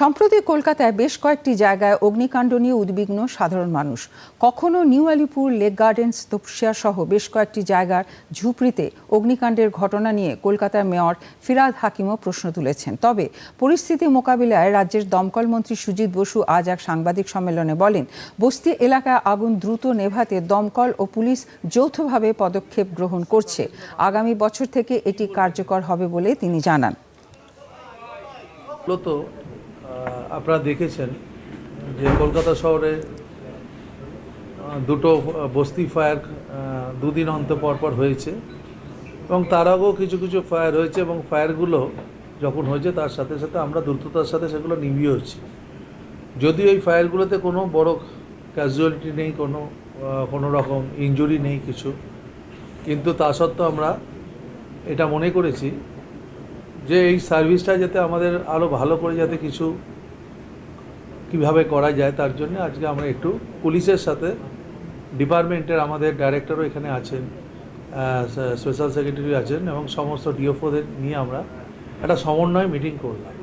সম্প্রতি কলকাতায় বেশ কয়েকটি জায়গায় অগ্নিকাণ্ড নিয়ে উদ্বিগ্ন সাধারণ মানুষ। কখনো New Alipore, Lake Gardens, Topsia সহ বেশ কয়েকটি জায়গার ঝুপড়িতে অগ্নিকাণ্ডের ঘটনা নিয়ে কলকাতার মেয়র ফিরাদ হাকিমও প্রশ্ন তুলেছেন। তবে পরিস্থিতি মোকাবিলায় রাজ্যের দমকল মন্ত্রী সুজিত বসু আজ এক সাংবাদিক সম্মেলনে বলেন, বস্তি এলাকায় আগুন দ্রুত নেভাতে দমকল ও পুলিশ যৌথভাবে পদক্ষেপ গ্রহণ করছে। আগামী বছর থেকে এটি কার্যকর হবে বলে তিনি জানান। আপনারা দেখেছেন যে কলকাতা শহরে দুটো বস্তি ফায়ার দুদিন অন্ত পর পর হয়েছে এবং তার আগেও কিছু কিছু ফায়ার হয়েছে এবং ফায়ারগুলো যখন হয়েছে তার সাথে সাথে আমরা দ্রুততার সাথে সেগুলো নিভিয়েছি যদিও এই ফায়ারগুলোতে কোনো বড় ক্যাজুয়ালিটি নেই, কোনো কোনো রকম ইনজুরি নেই কিছু, কিন্তু তা সত্ত্বেও আমরা এটা মনে করেছি যে এই সার্ভিসটা যাতে আমাদের আরও ভালো করে যাতে কিছু কীভাবে করা যায় তার জন্য আজকে আমরা একটু পুলিশের সাথে ডিপার্টমেন্টের আমাদের ডাইরেক্টরও এখানে আছেন স্পেশাল সেক্রেটারি আছেন এবং সমস্ত ডিওফোদের নিয়ে আমরা একটা সমন্বয় মিটিং করলাম।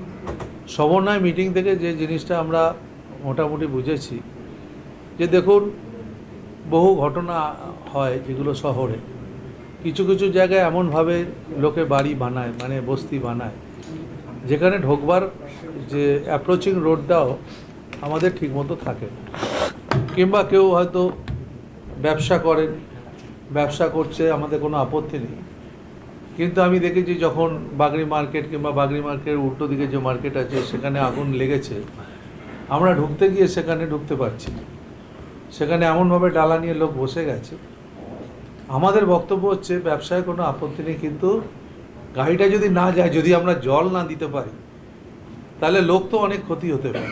সমন্বয় মিটিং থেকে যে জিনিসটা আমরা মোটামুটি বুঝেছি যে দেখুন, বহু ঘটনা হয় যেগুলো শহরে। কিছু কিছু জায়গায় এমনভাবে লোকে বাড়ি বানায় মানে বস্তি বানায়, যেখানে ঢোকবার যে অ্যাপ্রোচিং রোডটাও আমাদের ঠিকমতো থাকে কিংবা কেউ হয়তো ব্যবসা করেন, ব্যবসা করছে, আমাদের কোনো আপত্তি নেই। কিন্তু আমি দেখেছি যখন বাগড়ি মার্কেট কিংবা বাগড়ি মার্কেটের উল্টো দিকে যে মার্কেট আছে, সেখানে আগুন লেগেছে, আমরা ঢুকতে গিয়ে সেখানে ঢুকতে পারছি সেখানে এমনভাবে ডালা নিয়ে লোক বসে গেছে আমাদের বক্তব্য হচ্ছে, ব্যবসায় কোনো আপত্তি নেই, কিন্তু গাড়িটা যদি না যায়, যদি আমরা জল না দিতে পারি, তাহলে লোক তো অনেক ক্ষতি হতে পারে।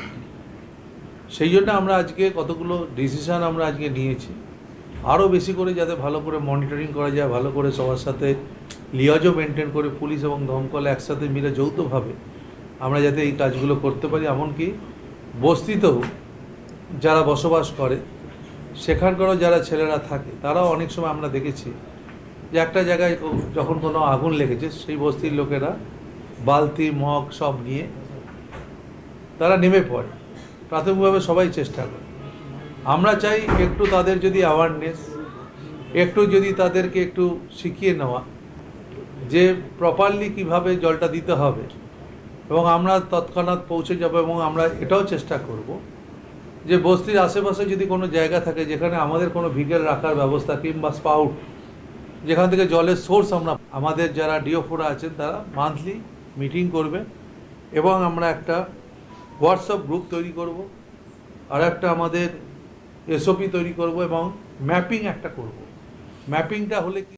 সেই জন্য আমরা আজকে কতগুলো ডিসিশন আমরা আজকে নিয়েছি। আরও বেশি করে যাতে ভালো করে মনিটরিং করা যায়, ভালো করে সবার সাথে লিয়াজও মেনটেন করে, পুলিশ এবং দমকল একসাথে মিলে যৌথভাবে আমরা যাতে এই কাজগুলো করতে পারি। এমনকি বস্তিতেও যারা বসবাস করে সেখানকারও যারা ছেলেরা থাকে, তারাও অনেক সময় আমরা দেখেছি যে একটা জায়গায় যখন কোনো আগুন লেগেছে, সেই বস্তির লোকেরা বালতি, মগ সব নিয়ে তারা নেমে পড়ে। প্রাথমিকভাবে সবাই চেষ্টা করে। আমরা চাই একটু তাদের যদি অ্যাওয়ারনেস একটু যদি তাদেরকে একটু শিখিয়ে নেওয়া যে প্রপারলি কীভাবে জলটা দিতে হবে এবং আমরা তৎক্ষণাৎ পৌঁছে যাব এবং আমরা এটাও চেষ্টা করব যে বস্তির আশেপাশে যদি কোনো জায়গা থাকে যেখানে আমাদের কোনো ভিগেল রাখার ব্যবস্থা কিংবা স্পাউট, যেখান থেকে জলের সোর্স আমরা, আমাদের যারা ডিওফোরা আছেন তারা মান্থলি মিটিং করবে এবং আমরা একটা হোয়াটসঅ্যাপ গ্রুপ তৈরি করব, আর একটা আমাদের এসওপি তৈরি করব এবং ম্যাপিং একটা করব। ম্যাপিংটা হলে কি